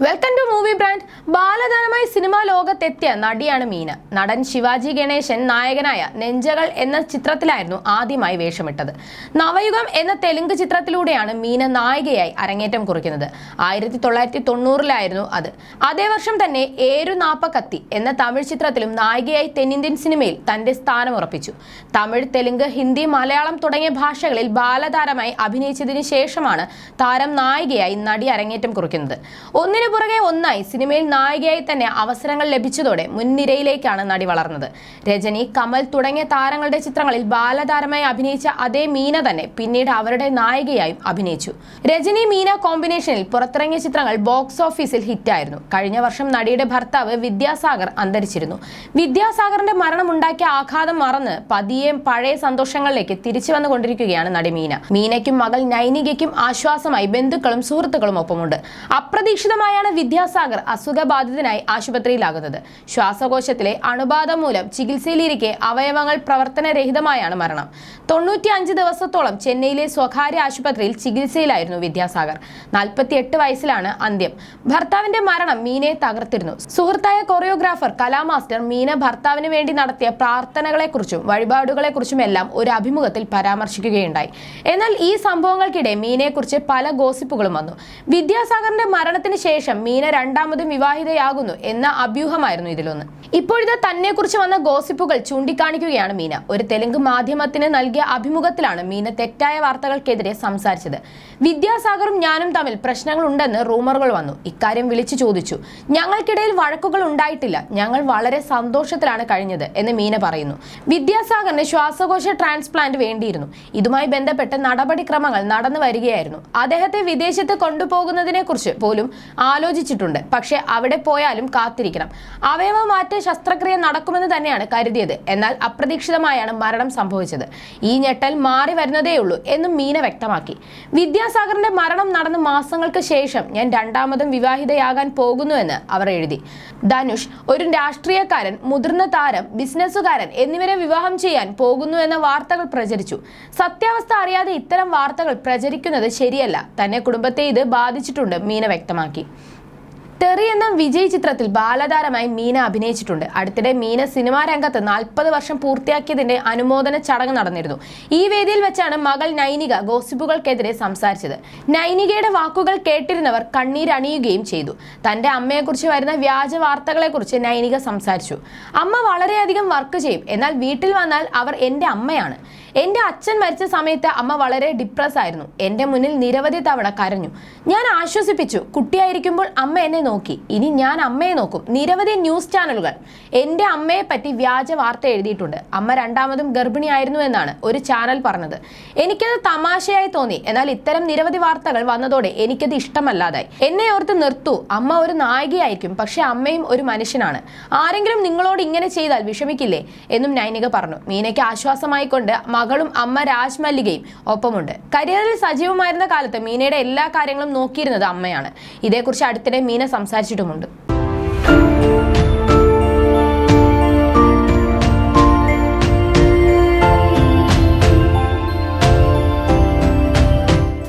Welcome to movie brand. ബാലതാരമായി cinema ലോകത്തെത്തിയ നടിയാണ് മീന. നടൻ ശിവാജി ഗണേശൻ നായകനായ നെഞ്ചകൾ എന്ന ചിത്രത്തിലായിരുന്നു ആദ്യമായി വേഷമിട്ടത്. നവയുഗം എന്ന തെലുങ്ക് ചിത്രത്തിലൂടെയാണ് മീന നായികയായി അരങ്ങേറ്റം കുറിക്കുന്നത്. ആയിരത്തി തൊള്ളായിരത്തി തൊണ്ണൂറിലായിരുന്നു അത്. അതേ വർഷം തന്നെ ഏരു നാപ്പക്കത്തി എന്ന തമിഴ് ചിത്രത്തിലും നായികയായി തെന്നിന്ത്യൻ സിനിമയിൽ തന്റെ സ്ഥാനം ഉറപ്പിച്ചു. തമിഴ് തെലുങ്ക് ഹിന്ദി മലയാളം തുടങ്ങിയ ഭാഷകളിൽ ബാലതാരമായി അഭിനയിച്ചതിന് ശേഷമാണ് താരം നായികയായി നടി അരങ്ങേറ്റം കുറിക്കുന്നത്. ഒന്നിനു പുറകെ ഒന്നായി സിനിമയിൽ നായികയായി തന്നെ അവസരങ്ങൾ ലഭിച്ചതോടെ മുൻനിരയിലേക്കാണ് നടി വളർന്നത്. രജനി കമൽ തുടങ്ങിയ താരങ്ങളുടെ ചിത്രങ്ങളിൽ ബാലതാരമായി അഭിനയിച്ച അതേ മീന തന്നെ പിന്നീട് അവരുടെ നായികയായും അഭിനയിച്ചു. രജനി മീന കോമ്പിനേഷനിൽ പുറത്തിറങ്ങിയ ചിത്രങ്ങൾ ബോക്സ് ഓഫീസിൽ ഹിറ്റായിരുന്നു. കഴിഞ്ഞ വർഷം നടിയുടെ ഭർത്താവ് വിദ്യാസാഗർ അന്തരിച്ചിരുന്നു. വിദ്യാസാഗറിന്റെ മരണമുണ്ടാക്കിയ ആഘാതം മറന്ന് പതിയെ പഴയ സന്തോഷങ്ങളിലേക്ക് തിരിച്ചു വന്നുകൊണ്ടിരിക്കുകയാണ് നടി മീന. മീനയ്ക്കും മകൾ നൈനികയ്ക്കും ആശ്വാസമായി ബന്ധുക്കളും സുഹൃത്തുക്കളും ഒപ്പമുണ്ട്. അപ്രതീക്ഷിതമായാണ് വിദ്യാസാഗർ അസുഖബാധിതനായി ആശുപത്രിയിലാകുന്നത്. ശ്വാസകോശത്തിലെ അണുബാധ മൂലം ചികിത്സയിലിരിക്കെ അവയവങ്ങൾ പ്രവർത്തനരഹിതമായാണ് മരണം. തൊണ്ണൂറ്റി അഞ്ച് ദിവസത്തോളം ചെന്നൈയിലെ സ്വകാര്യ ആശുപത്രിയിൽ ചികിത്സയിലായിരുന്നു വിദ്യാസാഗർ. നാൽപ്പത്തി എട്ട് വയസ്സിലാണ് അന്ത്യം. ഭർത്താവിന്റെ മരണം മീനയെ തകർത്തിരുന്നു. സുഹൃത്തായ കൊറിയോഗ്രാഫർ കലാമാസ്റ്റർ മീന ഭർത്താവിന് വേണ്ടി നടത്തിയ പ്രാർത്ഥനകളെക്കുറിച്ചും വഴിപാടുകളെക്കുറിച്ചും എല്ലാം ഒരു അഭിമുഖത്തിൽ പരാമർശിക്കുകയുണ്ടായി. എന്നാൽ ഈ സംഭവങ്ങൾക്കിടെ മീനയെക്കുറിച്ച് പല ഗോസിപ്പുകളും വന്നു. വിദ്യാസാഗറിന്റെ മരണത്തിന് ശേഷം മീന രണ്ടാമതും വിവാഹിതയാകുന്നു എന്ന അഭ്യൂഹമായിരുന്നു ഇതിലൊന്ന്. ഇപ്പോഴിത് തന്നെക്കുറിച്ച് വന്ന ഗോസിപ്പുകൾ ചൂണ്ടിക്കാണിക്കുകയാണ് മീന. ഒരു തെലുങ്ക് മാധ്യമത്തിന് നൽകിയ അഭിമുഖത്തിലാണ് മീന തെറ്റായ വാർത്തകൾക്കെതിരെ സംസാരിച്ചത്. വിദ്യാസാഗറും ഞാനും തമ്മിൽ പ്രശ്നങ്ങൾ ഉണ്ടെന്ന് റൂമറുകൾ വന്നു. ഇക്കാര്യം വിളിച്ചു ചോദിച്ചു. ഞങ്ങൾക്കിടയിൽ വഴക്കുകൾ ഉണ്ടായിട്ടില്ല. ഞങ്ങൾ വളരെ സന്തോഷത്തിലാണ് കഴിഞ്ഞത് എന്ന് മീന പറയുന്നു. വിദ്യാസാഗറിന് ശ്വാസകോശ ട്രാൻസ്പ്ലാന്റ് വേണ്ടിയിരുന്നു. ഇതുമായി ബന്ധപ്പെട്ട് നടപടിക്രമങ്ങൾ നടന്നു വരികയായിരുന്നു അദ്ദേഹത്തെ വിദേശത്ത് കൊണ്ടുപോകുന്നതിനെ കുറിച്ച് പോലും ആലോചിച്ചിട്ടുണ്ട്. പക്ഷേ അവിടെ പോയാലും കാത്തിരിക്കണം. അവയവ മാറ്റ ശസ്ത്രക്രിയ നടക്കുമെന്ന് തന്നെയാണ് കരുതിയത്. എന്നാൽ അപ്രതീക്ഷിതമായാണ് മരണം സംഭവിച്ചത്. ഈ ഞെട്ടൽ മാറി വരുന്നതേയുള്ളൂ എന്നും മീന വ്യക്തമാക്കി. വിദ്യാസാഗറിന്റെ മരണം നടന്ന മാസങ്ങൾക്ക് ശേഷം ഞാൻ രണ്ടാമതും വിവാഹിതയാകാൻ പോകുന്നുവെന്ന് അവർ എഴുതി. ധനുഷ് ഒരു രാഷ്ട്രീയക്കാരൻ മുതിർന്ന താരം ബിസിനസ്സുകാരൻ എന്നിവരെ വിവാഹം ചെയ്യാൻ പോകുന്നു എന്ന വാർത്തകൾ പ്രചരിച്ചു. സത്യാവസ്ഥ അറിയാതെ ഇത്തരം വാർത്തകൾ പ്രചരിക്കുന്നത് ശരിയല്ല. തന്നെ കുടുംബത്തെ ഇത് ബാധിച്ചിട്ടുണ്ട് മീന വ്യക്തമാക്കി. ടെറി എന്ന വിജയ് ചിത്രത്തിൽ ബാലതാരമായി മീന അഭിനയിച്ചിട്ടുണ്ട്. അടുത്തിടെ മീന സിനിമാ രംഗത്ത് നാൽപ്പത് വർഷം പൂർത്തിയാക്കിയതിന്റെ അനുമോദന ചടങ്ങ് നടന്നിരുന്നു. ഈ വേദിയിൽ വെച്ചാണ് മകൾ നൈനിക ഗോസിപ്പുകൾക്കെതിരെ സംസാരിച്ചത്. നൈനികയുടെ വാക്കുകൾ കേട്ടിരുന്നവർ കണ്ണീരണിയുകയും ചെയ്തു. തന്റെ അമ്മയെക്കുറിച്ച് വരുന്ന വ്യാജ വാർത്തകളെക്കുറിച്ച് നൈനിക സംസാരിച്ചു. അമ്മ വളരെയധികം വർക്ക് ചെയ്യും. എന്നാൽ വീട്ടിൽ വന്നാൽ അവർ എന്റെ അമ്മയാണ്. എന്റെ അച്ഛൻ മരിച്ച സമയത്ത് അമ്മ വളരെ ഡിപ്രസ് ആയിരുന്നു. എന്റെ മുന്നിൽ നിരവധി തവണ കരഞ്ഞു. ഞാൻ ആശ്വസിപ്പിച്ചു. കുട്ടിയായിരിക്കുമ്പോൾ അമ്മ എന്നെ നോക്കി. ഇനി ഞാൻ അമ്മയെ നോക്കും. നിരവധി ന്യൂസ് ചാനലുകൾ എന്റെ അമ്മയെ പറ്റി വ്യാജ വാർത്ത എഴുതിയിട്ടുണ്ട്. അമ്മ രണ്ടാമതും ഗർഭിണിയായിരുന്നു എന്നാണ് ഒരു ചാനൽ പറഞ്ഞത്. എനിക്കത് തമാശയായി തോന്നി. എന്നാൽ ഇത്തരം നിരവധി വാർത്തകൾ വന്നതോടെ എനിക്കത് ഇഷ്ടമല്ലാതായി. എന്നെ ഓർത്ത് നിർത്തൂ. അമ്മ ഒരു നായികയായിരിക്കും. പക്ഷെ അമ്മയും ഒരു മനുഷ്യനാണ്. ആരെങ്കിലും നിങ്ങളോട് ഇങ്ങനെ ചെയ്താൽ വിഷമിക്കില്ലേ? എന്നും നൈനിക പറഞ്ഞു. മീനയ്ക്ക് ആശ്വാസമായി കൊണ്ട് മകളും അമ്മ രാജ് മല്ലികയും ഒപ്പമുണ്ട്. കരിയറിൽ സജീവമായിരുന്ന കാലത്ത് മീനയുടെ എല്ലാ കാര്യങ്ങളും നോക്കിയിരുന്നത് അമ്മയാണ്. ഇതേക്കുറിച്ച് അടുത്തിടെ മീന സംസാരിച്ചിട്ടുമുണ്ട്.